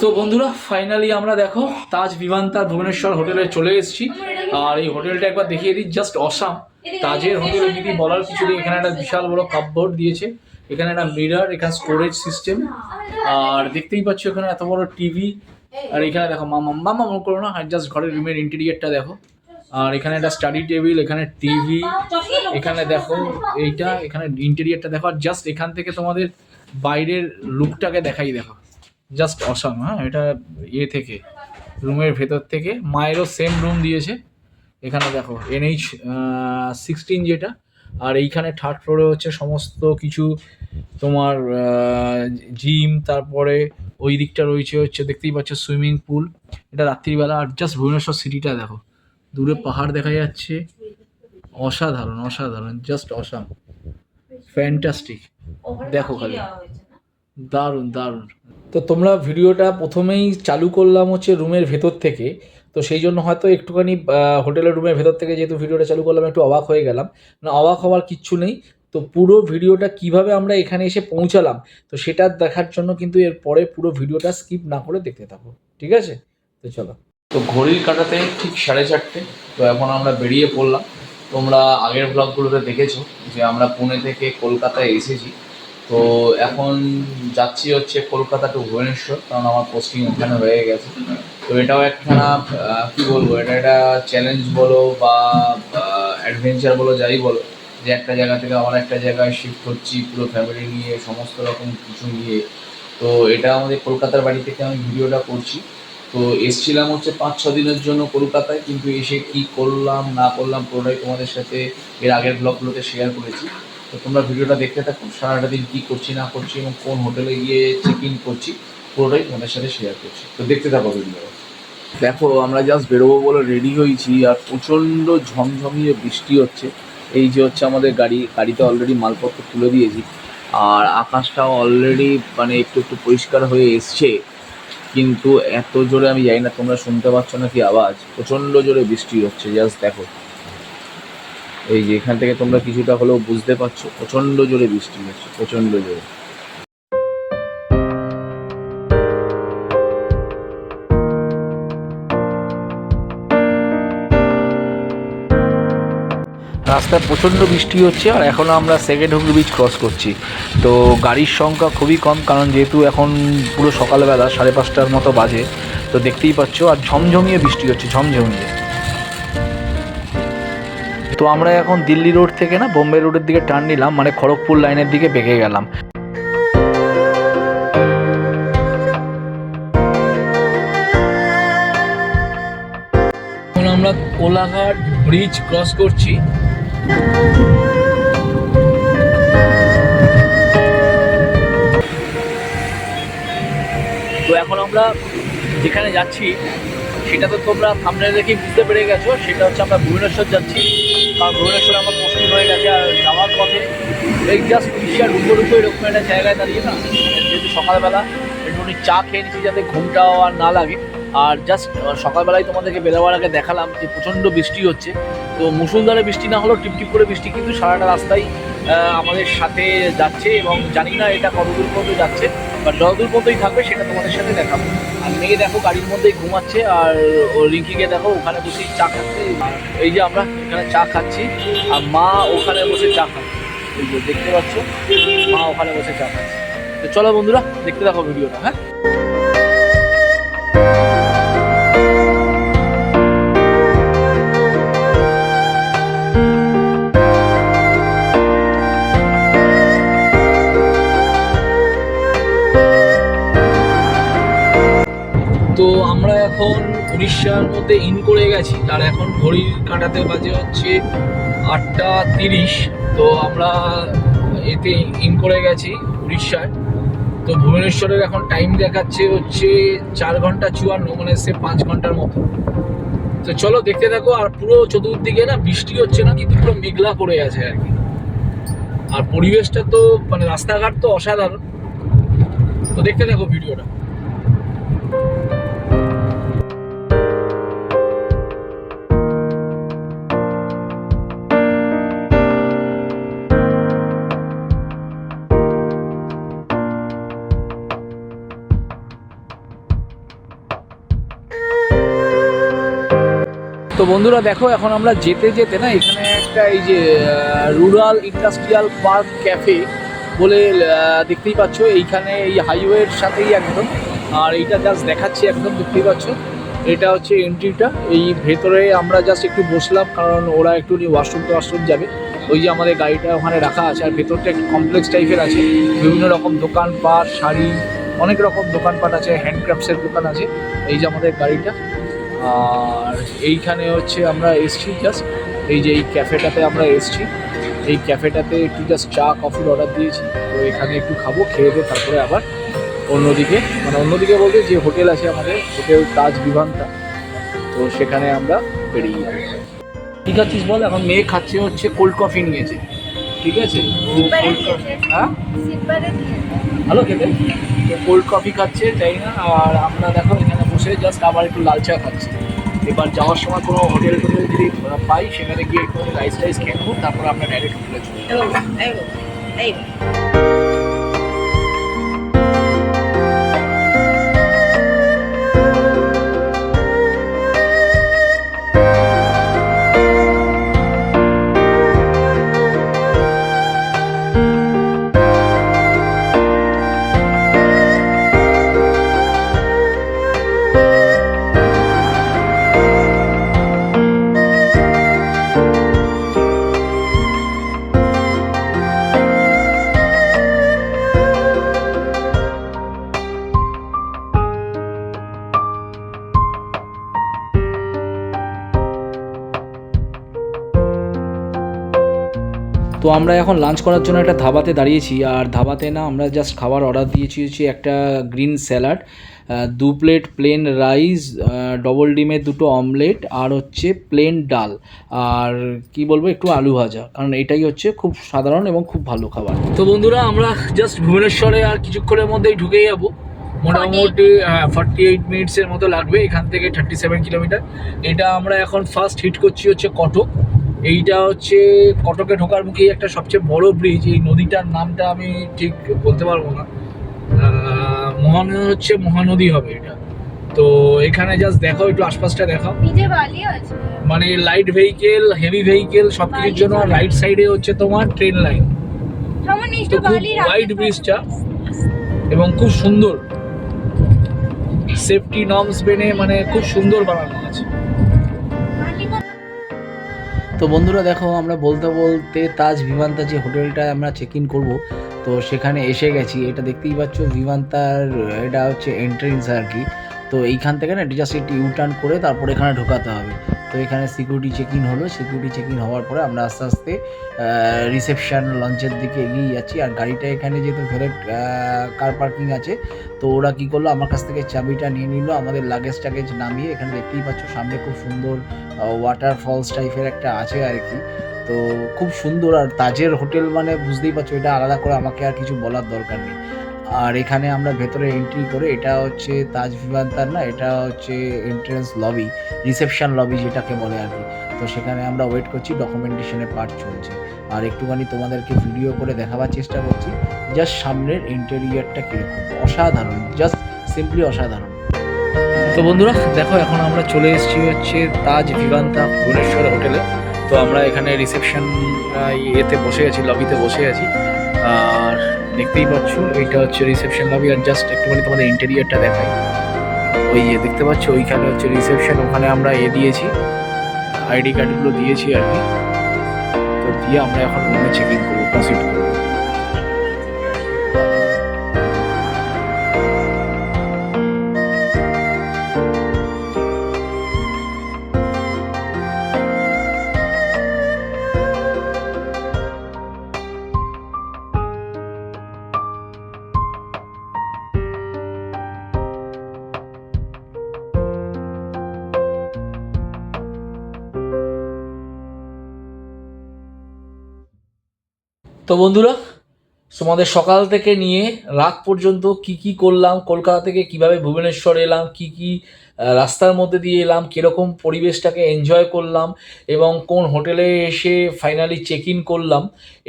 তো বন্ধুরা ফাইনালি আমরা দেখো, তাজ বিমানতার ভুবনেশ্বর হোটেলে চলে এসেছি। আর এই হোটেলটা একবার দেখিয়ে দিই জাস্ট অসাম তাজের হোটেল যদি বলার কিছু নেই, এখানে একটা বিশাল বড় কাপবোর্ড দিয়েছে। এখানে একটা মিরার এখানে স্টোরেজ সিস্টেম আর দেখতেই পাচ্ছ, এখানে এত বড় টিভি আর এখানে দেখো, মামা মামা মনে করো না জাস্ট ঘরের রুমের ইন্টেরিয়ারটা দেখো। আর এখানে একটা স্টাডি টেবিল এখানে টিভি এখানে দেখো, এইটা, এখানে ইন্টেরিয়ারটা দেখো। আর জাস্ট এখান থেকে তোমাদের বাইরের লুকটাকে দেখাই দেখো। জাস্ট অসাম হ্যাঁ? এটা ইয়ে থেকে রুমের ভেতর থেকে। মায়েরও সেম রুম দিয়েছে। এখানে দেখো এনএইচ সিক্সটিন যেটা আর এইখানে থার্ড ফ্লোরে হচ্ছে সমস্ত কিছু। তোমার জিম তারপরে ওই দিকটা রয়েছে হচ্ছে দেখতেই পাচ্ছ সুইমিং পুল এটা রাত্রিবেলা আর জাস্ট ভুবনেশ্বর সিটিটা দেখো। দূরে পাহাড় দেখা যাচ্ছে। অসাধারণ অসাধারণ জাস্ট অসাম ফ্যান্টাস্টিক দেখো খালি। দারুণ দারুণ। তো তোমরা ভিডিওটা প্রথমেই চালু করলাম হচ্ছে রুমের ভেতর থেকে। তো সেই জন্য হয়তো একটুখানি হোটেলের রুমের ভেতর থেকে যেহেতু ভিডিওটা চালু করলাম, একটু অবাক হয়ে গেলাম। না, অবাক হওয়ার কিচ্ছু নেই। তো পুরো ভিডিওটা কীভাবে আমরা এখানে এসে পৌঁছালাম, তো সেটা দেখার জন্য কিন্তু এর পরে পুরো ভিডিওটা স্কিপ না করে দেখতে থাকো। ঠিক আছে? তো চলো। তো ঘড়ির কাটাতে ঠিক সাড়ে চারটে, তো এখন আমরা বেরিয়ে পড়লাম। তোমরা আগের ব্লগগুলোতে দেখেছ যে আমরা পুনে থেকে কলকাতায় এসেছি। তো এখন যাচ্ছি হচ্ছে কলকাতা টু ভুবনেশ্বর, কারণ আমার পোস্টিং ওখানে হয়ে গেছে। তো এটাও একখানা কি বলব, এটা একটা চ্যালেঞ্জ বলো বা অ্যাডভেঞ্চার বলো, যাই বলো। যে একটা জায়গা থেকে আমার একটা জায়গায় শিফট হচ্ছি পুরো ফ্যামিলি নিয়ে, সমস্ত রকম কিছু নিয়ে। তো এটা আমাদের কলকাতার বাড়ি থেকে আমি ভিডিওটা করছি। তো এসছিলাম হচ্ছে পাঁচ ছ দিনের জন্য কলকাতায়, কিন্তু এসে কি করলাম, না করলাম, পুরোটাই তোমাদের সাথে এর আগের ব্লগগুলোতে শেয়ার করেছি। তো তোমরা ভিডিওটা দেখতে থাকো। সারাটা দিন কী করছি, না করছি এবং কোন হোটেলে গিয়ে চেক ইন করছি, পুরোটাই তোমাদের সাথে শেয়ার করছি। তো দেখতে থাকো ভিডিও দেখো, আমরা জাস্ট বেরোবো বলে রেডি হয়েছি আর প্রচণ্ড ঝমঝমিয়ে বৃষ্টি হচ্ছে। এই যে হচ্ছে আমাদের গাড়ি, গাড়িতে অলরেডি মালপত্র তুলে দিয়েছি। আর আকাশটাও অলরেডি মানে একটু একটু পরিষ্কার হয়ে এসছে। কিন্তু এত জোরে আমি জানি না, তোমরা শুনতে পাচ্ছ নাকি আওয়াজ? প্রচণ্ড জোরে বৃষ্টি হচ্ছে জাস্ট দেখো। এই যে এখান থেকে তোমরা কিছুটা হলেও বুঝতে পারছ, প্রচণ্ড জোরে বৃষ্টি হচ্ছে, প্রচণ্ড জোরে। রাস্তায় প্রচণ্ড বৃষ্টি হচ্ছে আর এখনও আমরা সেকেন্ড হুগলি বিচ ক্রস করছি। তো গাড়ির সংখ্যা খুবই কম, কারণ যেহেতু এখন পুরো সকালবেলা সাড়ে পাঁচটার মতো বাজে, তো দেখতেই পাচ্ছ আর ঝমঝমিয়ে বৃষ্টি হচ্ছে, ঝমঝমিয়ে। তো আমরা এখন দিল্লি রোড থেকে না বোম্বে রোডের দিকে টার্ন নিলাম মানে খড়গপুর লাইনের দিকে বেঁকে গেলাম। আমরা কোলাঘাট ব্রিজ ক্রস করছি। তো এখন আমরা যেখানে যাচ্ছি, সেটা তো তোমরা সামনে দেখেই বুঝতে পেরে গেছো, সেটা হচ্ছে আমরা ভুবনেশ্বর যাচ্ছি। কারণ ভুবনেশ্বরে আমার পোস্টিং হয়ে গেছে আর যাওয়ার পথে এই জাস্ট উড়িষ্যার উপর উপর এরকম একটা জায়গায় দাঁড়িয়ে না, যেহেতু সকালবেলা একটুখানি চা খেয়ে নিচ্ছি যাতে ঘুমটাও আর না লাগে। আর জাস্ট সকালবেলায় তোমাদেরকে বেরোবার আগে দেখালাম যে প্রচণ্ড বৃষ্টি হচ্ছে। তো মুসুলধারে বৃষ্টি না হলেও টিপটিপ করে বৃষ্টি কিন্তু সারাটা রাস্তায় আমাদের সাথে যাচ্ছে এবং জানি না এটা কতদূর পর্যন্ত যাচ্ছে। বা যতদূর পর্যন্তই থাকবে, সেটা তোমাদের সাথে দেখাবো। আর মেয়ে দেখো, গাড়ির মধ্যেই ঘুমাচ্ছে, আর ও রিঙ্কিকে দেখো, ওখানে বসেই চা খাচ্ছে। এই যে আমরা এখানে চা খাচ্ছি, আর মা ওখানে বসে চা খাচ্ছে। দেখতে পাচ্ছ, মা ওখানে বসে চা খাচ্ছে। তো চলো বন্ধুরা, দেখতে দেখো ভিডিওটা হ্যাঁ? এখন উড়িষ্যার মধ্যে ইন করে গেছি আর এখন ঘড়ির কাঁটাতে বাজে হচ্ছে আটটা তিরিশ, তো আমরা এতে ইন করে গেছি উড়িষ্যায়। তো ভুবনেশ্বরের এখন টাইম দেখাচ্ছে হচ্ছে চার ঘণ্টা চুয়ান্ন মানে সে পাঁচ ঘণ্টার মতো। তো চলো দেখতে থাকো, আর পুরো চতুর্দিকে না বৃষ্টি হচ্ছে না, কিন্তু পুরো মেঘলা পড়ে আছে আর কি। আর পরিবেশটা তো মানে রাস্তাঘাট তো অসাধারণ। তো দেখতে থাকো ভিডিওটা। বন্ধুরা দেখো, এখন আমরা যেতে যেতে না, এখানে একটা এই যে রুরাল ইন্ডাস্ট্রিয়াল পার্ক ক্যাফে বলে দেখতেই পাচ্ছ, এইখানে এই হাইওয়ের সাথেই একদম। আর এইটা জাস্ট দেখাচ্ছি একদম, দেখতেই পাচ্ছ। এটা হচ্ছে এন্ট্রিটা এই ভেতরে আমরা জাস্ট একটু বসলাম, কারণ ওরা একটু ওয়াশরুম তো ওয়াশরুম যাবে। ওই যে আমাদের গাড়িটা ওখানে রাখা আছে, আর ভেতরটা একটু কমপ্লেক্স টাইপের আছে। বিভিন্ন রকম দোকানপাট, শাড়ি, অনেক রকম দোকানপাট আছে হ্যান্ডক্রাফটসের দোকান আছে। এই যে আমাদের গাড়িটা। আর এইখানে হচ্ছে আমরা এসছি জাস্ট এই যে এই ক্যাফেটাতে আমরা এসছি। এই ক্যাফেটাতে একটু জাস্ট চা কফির অর্ডার দিয়েছি। তো এখানে একটু খাব খেয়ে দিয়ে তারপরে আবার অন্যদিকে মানে অন্যদিকে বলতে যে হোটেল আছে আমাদের হোটেল তাজ বিভানটা তো সেখানে আমরা বেরিয়ে যাব। কি খাচ্ছিস বল এখন মেয়ে খাচ্ছে হচ্ছে কোল্ড কফি নিয়েছে। ঠিক আছে। হ্যাঁ? ভালো খেতে? কোল্ড কফি খাচ্ছে তাই না? আর আমরা দেখো এখানে বসে জাস্ট আবার একটু লাল চা খাচ্ছি। এবার যাওয়ার সময় কোনো হোটেল টোটেল যদি পাই, সেখানে গিয়ে একটু রাইস টাইস খেয়ে নেব, তারপর আমরা ডাইরেক্ট হোটেলে চলে যাব। আমরা এখন লাঞ্চ করার জন্য একটা ধাবাতে দাঁড়িয়েছি, আর ধাবাতে না আমরা জাস্ট খাবার অর্ডার দিয়েছি হচ্ছে একটা গ্রিন স্যালাড দু প্লেট প্লেন রাইস ডবল ডিমের দুটো অমলেট আর হচ্ছে প্লেন ডাল। আর কি বলব, একটু আলু ভাজা, কারণ এটাই হচ্ছে খুব সাধারণ এবং খুব ভালো খাবার। তো বন্ধুরা, আমরা জাস্ট ভুবনেশ্বরে আর কিছুক্ষণের মধ্যেই ঢুকে যাব। মোটামুটি ফর্টি এইট মিনিটসের মতো লাগবে এখান থেকে থার্টি সেভেন কিলোমিটার এটা আমরা এখন ফার্স্ট হিট করছি হচ্ছে কটক। এইটা হচ্ছে কটকে ঢোকার মুখেই একটা সবচেয়ে বড় ব্রিজ এই নদীটার নামটা আমি ঠিক বলতে পারব না। মহানদী হচ্ছে মহানদী হবে এটা। তো এখানে জাস্ট দেখো একটু আশপাশটা দেখাও। মানে লাইট ভেহিকেল হেভি ভেহিকেল সব কিছুর জন্য রাইট সাইডে হচ্ছে তোমার ট্রেন লাইন তো খুব wide এবং খুব সুন্দর। সেফটি নর্মস মেনে মানে খুব সুন্দর বানানো আছে। তো বন্ধুরা দেখো, আমরা বলতে বলতে তাজ বিমানতা যে হোটেলটা আমরা চেক ইন করব, তো সেখানে এসে গেছি। এটা দেখতেই পাচ্ছ বিমানতার এটা হচ্ছে এন্ট্রেন্স আর কি। তো এইখান থেকে না জাস্ট একটি ইউটার্ন করে তারপর এখানে ঢোকাতে হবে। তো এখানে সিকিউরিটি চেক ইন হলো। সিকিউরিটি চেক ইন হওয়ার পরে আমরা আস্তে আস্তে রিসেপশন লঞ্চের দিকে এগিয়ে যাচ্ছি। আর গাড়িটা এখানে যেহেতু ভেলেট কার পার্কিং আছে, তো ওরা কী করল? আমার কাছ থেকে চাবিটা নিয়ে নিল। আমাদের লাগেজ টাগেজ নামিয়ে এখানে দেখতেই পাচ্ছ, সামনে খুব সুন্দর ওয়াটার ফলস টাইপের একটা আছে আর কি। তো খুব সুন্দর আর তাজের হোটেল মানে বুঝতেই পারছ, এটা আলাদা করে আমাকে আর কিছু বলার দরকার নেই। আর এখানে আমরা ভেতরে এন্ট্রি করে, এটা হচ্ছে তাজ ভিভান্তার না, এটা হচ্ছে এন্ট্রেন্স লবি রিসেপশন লবি যেটাকে বলে আর কি। তো সেখানে আমরা ওয়েট করছি ডকুমেন্টেশনের পার্ট চলছে। আর একটুখানি তোমাদেরকে ভিডিও করে দেখাবার চেষ্টা করছি জাস্ট সামনের ইন্টেরিয়ারটা কীরকম? অসাধারণ জাস্ট সিম্পলি অসাধারণ। তো বন্ধুরা, দেখো, এখন আমরা চলে এসেছি হচ্ছে তাজ ভিভান্তা ভুবনেশ্বর হোটেলে। তো আমরা এখানে রিসেপশন ইয়েতে বসে আছি লবিতে বসে আছি। আর দেখতেই পাচ্ছ এটা হচ্ছে রিসেপশন লবি আর জাস্ট একটুখানি তোমাদের ইন্টেরিয়ারটা দেখাই। ওই ইয়ে দেখতে পাচ্ছ, ওইখানে হচ্ছে রিসেপশন ওখানে আমরা এ দিয়েছি। আইডি কার্ডগুলো দিয়েছি আর কি। তো দিয়ে আমরা এখন রুমে চেক ইন করব প্রসিড করব। তো বন্ধুরা, তোমাদের সকাল থেকে নিয়ে রাত পর্যন্ত কি কি করলাম, কলকাতা থেকে কীভাবে ভুবনেশ্বর এলাম, কি কি রাস্তার মধ্যে দিয়ে এলাম, কীরকম পরিবেশটাকে এনজয় করলাম এবং কোন হোটেলে এসে ফাইনালি চেক ইন করলাম,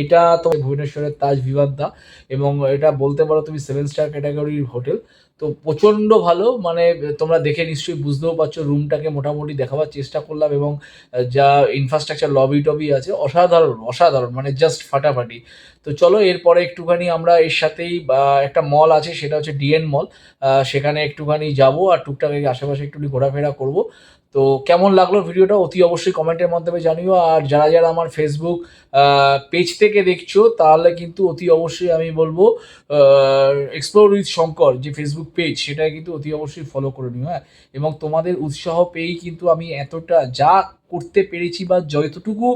এটা তোমার ভুবনেশ্বরের তাজ বিবাদ্দা এবং এটা বলতে পারো তুমি সেভেন স্টার ক্যাটাগরির হোটেল। তো প্রচণ্ড ভালো মানে তোমরা দেখে নিশ্চয়ই বুঝতেও পারছ রুমটাকে মোটামুটি দেখাবার চেষ্টা করলাম এবং যা ইনফ্রাস্ট্রাকচার লবি টবি আছে, অসাধারণ অসাধারণ মানে জাস্ট ফাটাফাটি। তো চলো, এরপরে একটুখানি আমরা এর সাথেই একটা মল আছে, সেটা হচ্ছে ডিএন মল সেখানে একটুখানি যাব আর টুকটাক আশেপাশে একটুখানি ঘোরাফেরা করব। তো কেমন লাগল ভিডিওটা? অতি অবশ্যই কমেন্টের মাধ্যমে জানিও। আর যারা যারা আমার ফেসবুক পেজ থেকে দেখছ, তাহলে কিন্তু অতি অবশ্যই আমি বলব এক্সপ্লোর উইথ শঙ্কর যে ফেসবুক পেজ সেটা কিন্তু অতি অবশ্যই ফলো করে নিও হ্যাঁ? এবং তোমাদের উৎসাহ পেয়েই কিন্তু আমি এতটা যা করতে পেরেছি বা যতটুকু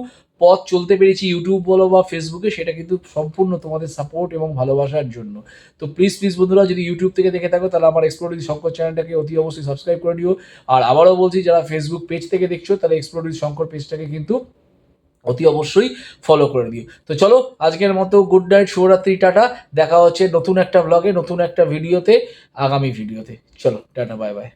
পথ চলতে পেরেছি ইউটিউব বলো বা ফেসবুকে, সেটা কিন্তু সম্পূর্ণ তোমাদের সাপোর্ট এবং ভালোবাসার জন্য। তো প্লিজ প্লিজ বন্ধুরা, যদি ইউটিউব থেকে দেখে থাকো, তাহলে আমার এক্সপ্লোর শঙ্কর চ্যানেলটাকে অতি অবশ্যই সাবস্ক্রাইব করে দিও আর আবারও বলছি, যারা ফেসবুক পেজ থেকে দেখছ, তাহলে এক্সপ্লোর শঙ্কর পেজটাকে কিন্তু অতি অবশ্যই ফলো করে দিও তো চলো, আজকের মতো গুড নাইট শুভরাত্রি, টাটা। দেখা হচ্ছে নতুন একটা ব্লগে নতুন একটা ভিডিওতে আগামী ভিডিওতে চলো, টাটা বাই বাই